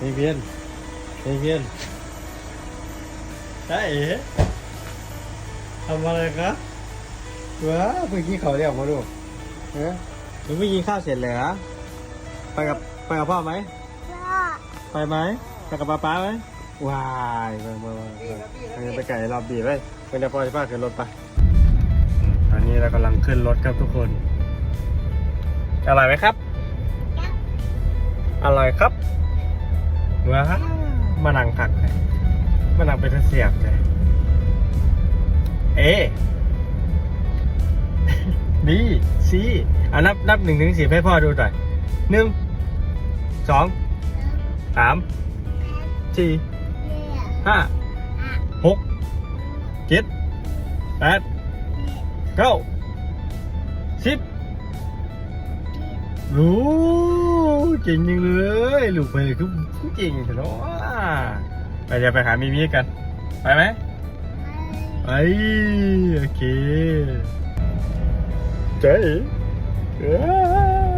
เพียนเพียนได้เอ๋ทำอะไรครับว้าเมื่อกี้เขาเรียกมาดูเอ๊ะหนูไม่กินข้าวเสร็จเลยเหรอไปกับไปกับพ่อไหมไปไหมไปกับป๊าป๊าไหมว้ายไปไปไปไปไปไก่รอบบีไปเป็นเดี๋ยวพ่อจะพาขึ้นรถไปตอนนี้เรากำลังขึ้นรถครับทุกคนอร่อยไหมครับอร่อยครับ ว้ามานั่งผักเลยมานั่งเป็นเสียบเลยเอบีซีอะนับนับหนึ่งถึงสิบให้พ่อดูหน่อยหนึ่งสองสามสี่ห้าหกเจ็ดแปดเก้าสิบโอ้ เก่งจังเลยลูกไปเลยคือเก่งเถอะเนาะไปเดี๋ยวไปหามีมีกัน ไปไหมไปโอเคเจ๊เอ้อ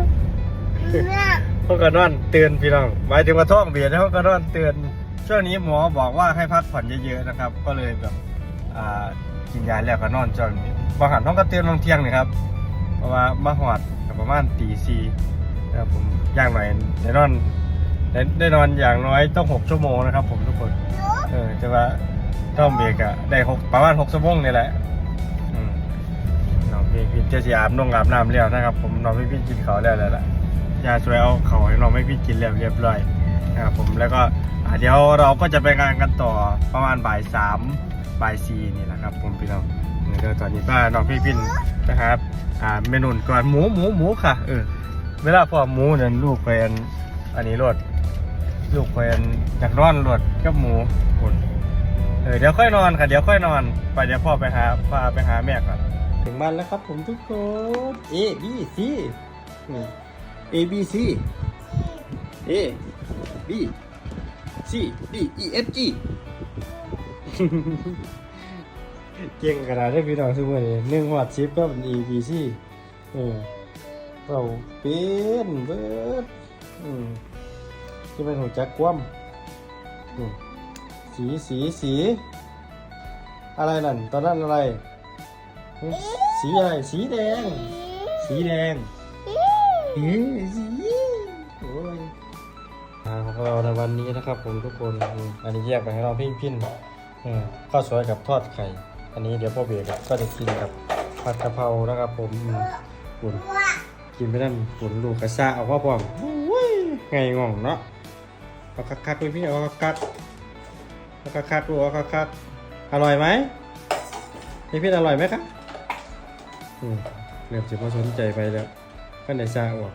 เขาก็นอนเตือนพี่น้องหมายถึงว่าท้องเบียดเขาก็นอนเตือนช่วงนี้หมอบอกว่าให้พักผ่อนเยอะๆนะครับ ก็เลยแบบกินยาแล้วก็นอนช่วงนี้บางหันต้องก็เตือนบางเที่ยงนี่ครับเพราะว่ามาหอดประมาณตีสี่ ครับผมอย่างหน่อยได้นอนได้ได้นอนอย่างน้อยต้องหกชั่วโมงนะครับ ผมทุกคน เออแต่ว่าท้องเบียดก็ได้หกประมาณหกชั่วโมงนี่แหละอืมน้องพี่พี่เจสีอาบน้องอาบน้ำแล้วนะครับ ผมน้องพี่พี่กินข้าวแล้วแล้วล่ะยาช่วยเอาเขาให้น้องไม่พี่กินแล้วเรียบร้อยนะครับผมแล้วก็อ่าเดี๋ยวเราก็จะไปงานกันต่อประมาณบ่ายสามบ่ายสี่นี่แหละครับ ผมพี่น้องเดี๋ยวตอนนี้ป้าน้องพี่พินนะครับอ่าเมนูก่อนหมูหมูหมูค่ะเออ เวลาพ่อหมูเนี่ยลูกไปอันอันนี้รดลูกไปอันอยากนอนรดกับหมูคนเออเดี๋ยวค่อยนอนค่ะ เดี๋ยวค่อยนอน ไปเดี๋ยวพ่อไปหาพาไปหาแม่ก่อนถึงบ้านแล้วครับผมทุกคน A B C A B C A B C D E F G เก่งขนาดได้พี่น้องทุกคนเลยหนึ่งหัดชิปก็เป็น A B C เออ เราเป็นเบิดอืมที่เป็นหัวจักคว่ำอืมสีสีสี อะไรนั่น ตอนนั้นอะไรหึสีอะไร สีแดง สีแดงเฮ้ยสิโอ้ยอาของเราในวันนี้นะครับ ผมทุกคนอืมอันนี้แยกไปให้เราพิ้นพิ้นๆอืมข้าวสวยกับทอดไข่ อันนี้เดี๋ยวพ่อเบรกก็จะกินกับผัดกะเพรานะครับผมอืมปุ่น กินไปนั่นปุ่นลูกกระซ่าเอาพ่อพร้อมอุ้ยไงง่องเนาะเอาคักๆเลยพี่เอาคักๆเอาคักๆดูเอาคักๆอร่อยไหมพี่พี่อร่อยไหมครับอืมเริ่มจะพอสนใจไปแล้วก็ในซาออก